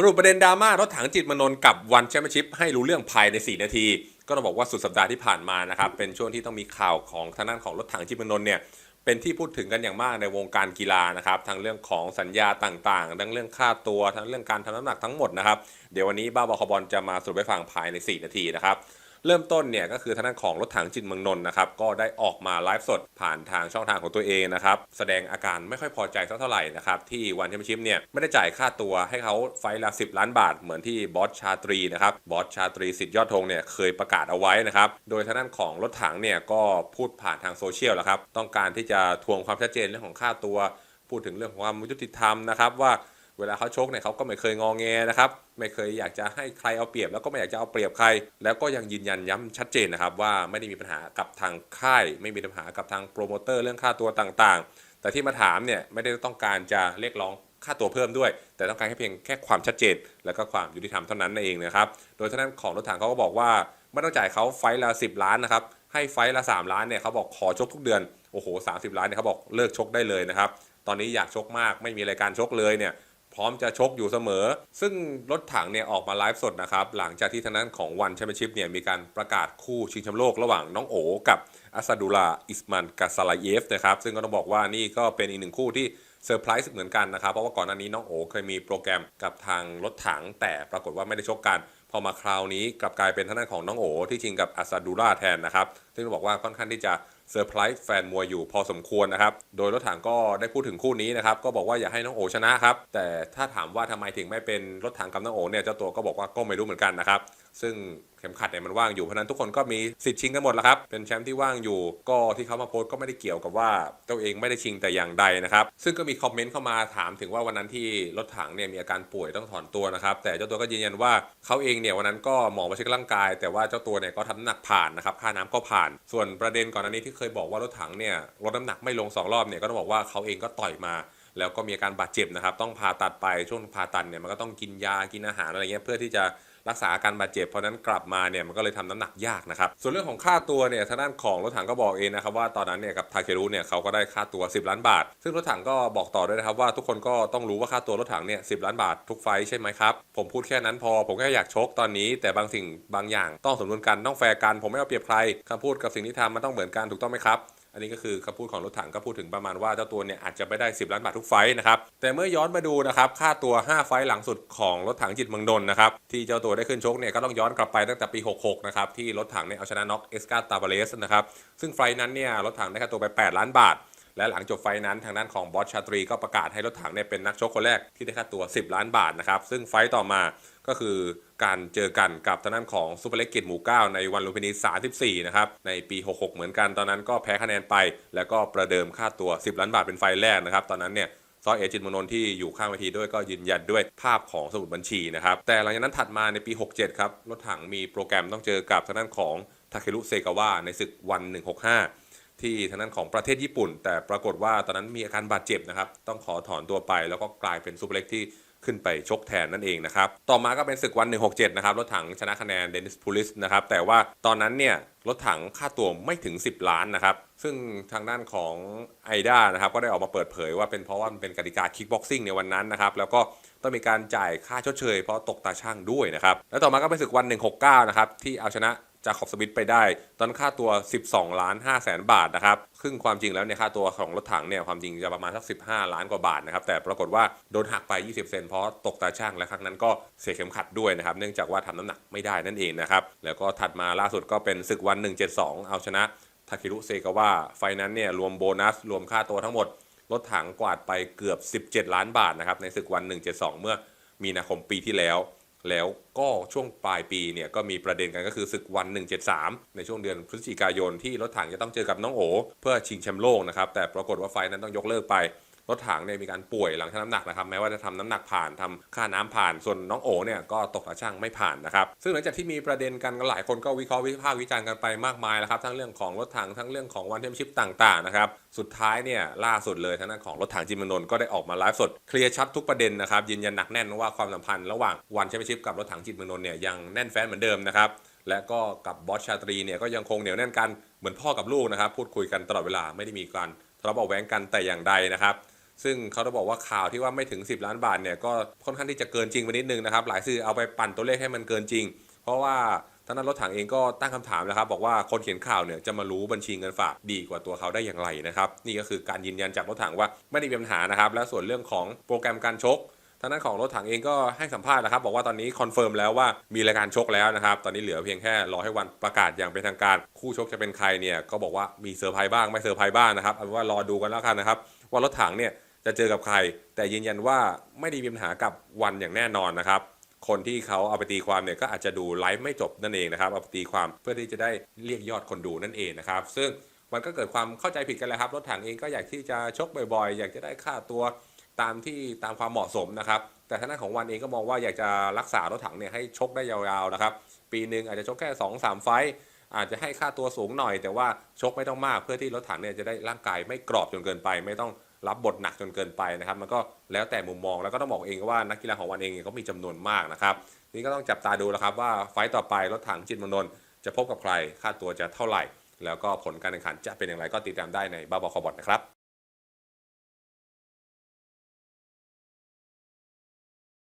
สรุปประเด็นดราม่ารถถังจิตมนนท์กับวันแชมเปี้ยนชิพให้รู้เรื่องภายใน 4 นาที ก็ต้องบอกว่าสุดสัปดาห์ที่ผ่านมานะครับเป็นช่วงที่ต้องมีข่าวของทางด้านของรถถังจิตมนนท์เนี่ยเป็นที่พูดถึงกันอย่างมากในวงการกีฬานะครับทั้งเรื่องของสัญญาต่างๆ ทั้งเรื่องค่าตัวทั้งเรื่องการทำน้ำหนักทั้งหมดนะครับเดี๋ยววันนี้บ้าบอคบอลจะมาสรุปให้ฟังภายใน 4 นาทีนะครับ เริ่มต้นเนี่ยก็คือทางด้านของรถถังจิตเมืองนนท์นะครับก็ได้ออกมาไลฟ์สดผ่านทางช่องทางของตัวเองนะครับแสดงอาการไม่ค่อยพอใจสักเท่าไหร่นะครับที่วันแชมเปี้ยนชิพเนี่ยไม่ได้จ่ายค่าตัวให้เขาไฟละ10 ล้านบาท เหมือนที่บอสชาตรีนะครับบอสชาตรีสิทธิยอดธงเนี่ยเคยประกาศเอาไว้นะครับโดยทางด้านของรถถังเนี่ยก็พูดผ่านทางโซเชียลแล้วครับต้องการที่จะทวงความชัดเจนเรื่องของค่าตัว พูดถึงเรื่องของความยุติธรรมนะครับว่า เวลาเขาชกเนี่ยเขาก็ไม่เคยงอแงนะครับไม่เคยอยากจะให้ใครเอาเปรียบ แล้วก็ไม่อยากจะเอาเปรียบใคร แล้วก็ยังยืนยันย้ำชัดเจนนะครับว่าไม่ได้มีปัญหากับทางค่าย ไม่มีปัญหากับทางโปรโมเตอร์เรื่องค่าตัวต่างๆ แต่ที่มาถามเนี่ยไม่ได้ต้องการจะเรียกร้องค่าตัวเพิ่มด้วย แต่ต้องการแค่เพียงแค่ความชัดเจน และก็ความยุติธรรมเท่านั้นเองนะครับโดยท่านั้นของรถถังเขาก็บอกว่าไม่ต้องจ่ายเขาไฟล์ละ10 ล้านนะครับให้ไฟล์ละ 3 ล้านเนี่ยเขาบอกขอชกทุกเดือนโอ้โห30 ล้านเนี่ยเขาบอกเลิกชกได้เลยนะครับตอนนี้อยากชกมากไม่มีรายการชกเลยเนี่ย ร้อมจะชกอยู่เสมอ ซึ่งรถถังเนี่ยออกมาไลฟ์สดนะครับ หลังจากที่ทางด้นของวันแชมเปี้ยนชิพเนี่ยมีการประกาศคู่ชิงแชมป์โลกระหว่างน้องโอกับอัสดูลาอิสมันกาซาลาเยฟนะครับ ซึ่งก็ต้องบอกว่านี่ก็เป็นอีกหนึ่งคู่ที่เซอร์ไพรส์เหมือนกันนะครับ เพราะว่าก่อนหน้านี้น้องโอเคยมีโปรแกรมกับทางรถถัง แต่ปรากฏว่าไม่ได้ชกกัน พอมาคราวนี้กลับกลายเป็นทางด้านของน้องโอที่ชิงกับอัสดูลาแทนนะครับ ซึ่งต้องบอกว่าค่อนข้างที่จะ เซอร์ไพรส์แฟนมวยอยู่พอสมควรนะครับ โดยรถถังก็ได้พูดถึงคู่นี้นะครับ ก็บอกว่าอยากให้น้องโอชนะครับ แต่ถ้าถามว่าทำไมถึงไม่เป็นรถถังกับน้องโอเนี่ย เจ้าตัวก็บอกว่าก็ไม่รู้เหมือนกันนะครับ ซึ่งเข็มขัดเนี่ยมันว่างอยู่ เพราะนั้นทุกคนก็มีสิทธิ์ชิงกันหมดแล้วครับ เป็นแชมป์ที่ว่างอยู่ ก็ที่เขามาโพสต์ก็ไม่ได้เกี่ยวกับว่าตัวเองไม่ได้ชิงแต่อย่างใดนะครับ ซึ่งก็มีคอมเมนต์เข้ามาถามถึงว่าวันนั้นที่รถถังเนี่ยมีอาการป่วยต้องถอนตัวนะครับ แต่เจ้าตัวก็ยืนยันว่าเขาเองเนี่ยวันนั้นก็หมอมาเช็คร่างกาย แต่ว่าเจ้าตัวเนี่ยก็ทำหนักผ่านนะครับ ค่าน้ำก็ผ่าน ส่วนประเด็นก่อนหน้านี้ที่เคยบอกว่ารถถังเนี่ยลดน้ำหนักไม่ลงสองรอบเนี่ยก็ต้องบอกว่าเขาเองก็ต่อยมา แล้วก็มีอาการบาดเจ็บนะครับ ต้องผ่าตัดไปช่วงผ่าตัดเนี่ยมันก็ต้องกินยากินอาหารอะไรเงี้ยเพื่อที่จะ รักษาอาการบาดเจ็บเพราะนั้นกลับมาเนี่ยมันก็เลยทำน้ำหนักยากนะครับส่วนเรื่องของค่าตัวเนี่ยทางด้านของรถถังก็บอกเองนะครับว่าตอนนั้นเนี่ยกับทาเครุเนี่ยเขาก็ได้ค่าตัว 10 ล้านบาท ซึ่งรถถังก็บอกต่อด้วยนะครับว่าทุกคนก็ต้องรู้ว่าค่าตัวรถถังเนี่ยสิล้านบาททุกไฟใช่ไหมครับผมพูดแค่นั้นพอผมแค่อยากชกตอนนี้ แต่บางสิ่งบางอย่างต้องสมดุลกันต้องแฟร์กันผมไม่เอาเปรียบใครคำพูดกับสิ่งที่ทำมันต้องเหมือนกันถูกต้องไหมครับ อันนี้ก็คือคำพูดของรถถังก็พูดถึงประมาณว่าเจ้าตัวเนี่ยอาจจะไม่ได้ 10 ล้านบาททุกไฟต์นะครับแต่เมื่อย้อนมาดูนะครับค่าตัว 5 ไฟต์หลังสุดของรถถังจิตเมืองนนท์นะครับที่เจ้าตัวได้ขึ้นชกเนี่ยก็ต้องย้อนกลับไปตั้งแต่ปี 66 นะครับที่รถถังเนี่ยเอาชนะน็อกเอสกาตาบาเลสนะครับซึ่งไฟต์นั้นเนี่ยรถถังได้ค่าตัวไป 8 ล้านบาท และหลังจบไฟนั้นทางด้านของบอสชาตรีก็ประกาศให้รถถังเนี่ยเป็นนักชกคนแรกที่ได้ค่าตัว 10 ล้านบาทนะครับซึ่งไฟต่อมาก็คือการเจอกันกับทางด้านของซูเปอร์เล็กเกตหมู่9ในวันลุมพินี 34 นะครับ ในปี 66 เหมือนกันตอนนั้นก็แพ้คะแนนไป แล้วก็ประเดิมค่าตัว 10 ล้านบาทเป็นไฟแรกนะครับ ตอนนั้นเนี่ยซอเอจินมนนที่อยู่ข้างเวทีด้วยก็ยืนยันด้วยภาพของสมุดบัญชีนะครับ แต่หลังจากนั้นถัดมาในปี 67 ครับ รถถังมีโปรแกรมต้องเจอกับทางด้านของทาเครุเซกาวะในศึกวัน 165 ที่ทางด้านของประเทศญี่ปุ่น แต่ปรากฏว่าตอนนั้นมีอาการบาดเจ็บนะครับ ต้องขอถอนตัวไป แล้วก็กลายเป็นซูเปอร์เล็กที่ขึ้นไปชกแทนนั่นเองนะครับ ต่อมาก็เป็นศึกวัน 167 นะครับ รถถังชนะคะแนนเดนิสพูลิสนะครับ แต่ว่าตอนนั้นเนี่ย รถถังค่าตัวไม่ถึง 10 ล้านนะครับ ซึ่งทางด้านของไอด้านะครับ ก็ได้ออกมาเปิดเผยว่าเป็นเพราะว่ามันเป็นกติกาคิกบ็อกซิ่งในวันนั้นนะครับ แล้วก็ต้องมีการจ่ายค่าชดเชยเพราะตกตาช่างด้วยนะครับ แล้วต่อมาก็เป็นศึกวัน 169 นะครับ ที่เอาชนะ จาขอบสมิธไปได้ ตอนค่าตัว 12 ล้าน5แสนบาทนะครับซึ่งความจริงแล้วเนี่ยค่าตัวของรถถังเนี่ยความจริงจะประมาณสัก 15 ล้านกว่าบาทนะครับแต่ปรากฏว่าโดนหักไป 20 เซนเพราะตกตาช่างและครั้งนั้นก็เสียเข็มขัดด้วยนะครับเนื่องจากว่าทำน้ำหนักไม่ได้นั่นเองนะครับแล้วก็ถัดมาล่าสุดก็เป็นศึกวัน 172 เอาชนะทาคิรุเซกาวะไฟนั้นเนี่ยรวมโบนัส รวมค่าตัวทั้งหมดรถถังกวาดไปเกือบ 17 ล้านบาทนะครับในศึกวัน 172 เมื่อมีนาคมปีที่แล้ว แล้วก็ช่วงปลายปีเนี่ยก็มีประเด็นกันก็คือศึกวัน 173 ในช่วงเดือนพฤศจิกายนที่รถถังจะต้องเจอกับน้องโอ เพื่อชิงแชมป์โลกนะครับแต่ปรากฏว่าไฟนั้นต้องยกเลิกไป รถถังเนี่ยมีการป่วยหลังชั่งน้ำหนักนะครับแม้ว่าจะทำน้ำหนักผ่านทำค่าน้ำผ่าน ส่วนน้องโอเนี่ยก็ตกตาช่างไม่ผ่านนะครับซึ่งหลังจากที่มีประเด็นกันหลายคนก็วิเคราะห์วิพากษ์วิจารณ์กันไปมากมายแล้วครับทั้งเรื่องของรถถังทั้งเรื่องของวันเทมชิปต่างๆนะครับสุดท้ายเนี่ยล่าสุดเลยทางด้านของรถถังจิมนนท์ก็ได้ออกมาไลฟ์สดเคลียร์ชัดทุกประเด็นนะครับยืนยันหนักแน่นว่าความสัมพันธ์ระหว่างวันแชมเปี้ยนชิพกับรถถังจิตเมืองนนท์เนี่ยยังแน่นแฟ้นเหมือนเดิมนะครับและก็กับบอสชาตรีเนี่ยก็ยังคงเหนียวแน่นกันเหมือนพ่อกับลูกนะครับ พูดคุยกันตลอดเวลาไม่ได้มีการทะเลาะเบาแว้งกันแต่อย่างใดนะครับ ซึ่งเขาจะบอกว่าข่าวที่ว่าไม่ถึง 10 ล้านบาทเนี่ยก็ค่อนข้างที่จะเกินจริงไปนิดนึงนะครับหลายสื่อเอาไปปั่นตัวเลขให้มันเกินจริง เพราะว่าทางด้านรถถังเองก็ตั้งคำถามนะครับ บอกว่าคนเขียนข่าวเนี่ยจะมารู้บัญชีเงินฝากดีกว่าตัวเขาได้อย่างไรนะครับนี่ก็คือการยืนยันจากรถถังว่าไม่ได้มีปัญหานะครับและส่วนเรื่องของโปรแกรมการชกทางด้านของรถถังเองก็ให้สัมภาษณ์นะครับ บอกว่าตอนนี้คอนเฟิร์มแล้วว่ามีรายการชกแล้วนะครับ ตอนนี้เหลือเพียงแค่รอให้วันประกาศอย่างเป็นทางการ คู่ชกจะเป็นใครเนี่ยก็บอกว่ามีเซอร์ไพรส์บ้างไม่เซอร์ไพรส์บ้างนะครับเอาเป็นว่ารอดูกันแล้วกันนะครับว่ารถถังเนี่ย จะเจอกับใคร แต่ยืนยันว่าไม่ได้มีปัญหากับวันอย่างแน่นอนนะครับ คนที่เขาเอาไปตีความเนี่ยก็อาจจะดูไลฟ์ไม่จบนั่นเองนะครับเอาไปตีความเพื่อที่จะได้เรียกยอดคนดูนั่นเองนะครับ ซึ่งมันก็เกิดความเข้าใจผิดกันแหละครับรถถังเองก็อยากที่จะชกบ่อยๆ อยากจะได้ค่าตัวตามที่ตามความเหมาะสมนะครับ แต่ทางด้านของวันเองก็มองว่าอยากจะรักษารถถังเนี่ยให้ชกได้ยาวๆนะครับ ปีหนึ่งอาจจะชกแค่2อสามไฟอาจจะให้ค่าตัวสูงหน่อย แต่ว่าชกไม่ต้องมากเพื่อที่รถถังเนี่ยจะได้ร่างกายไม่กรอบจนเกินไป ไม่ต้อง รับบทหนักจนเกินไปนะครับ มันก็แล้วแต่มุมมองแล้วก็ต้องบอกเองว่านักกีฬาของวันเองก็มีจำนวนมากนะครับ นี่ก็ต้องจับตาดูแล้วครับว่าไฟต์ต่อไปรถถังจิตมนนท์จะพบกับใครค่าตัวจะเท่าไหร่ แล้วก็ผลการแข่งขันจะเป็นอย่างไรก็ติดตามได้ในบ้าบอคอบอทนะครับ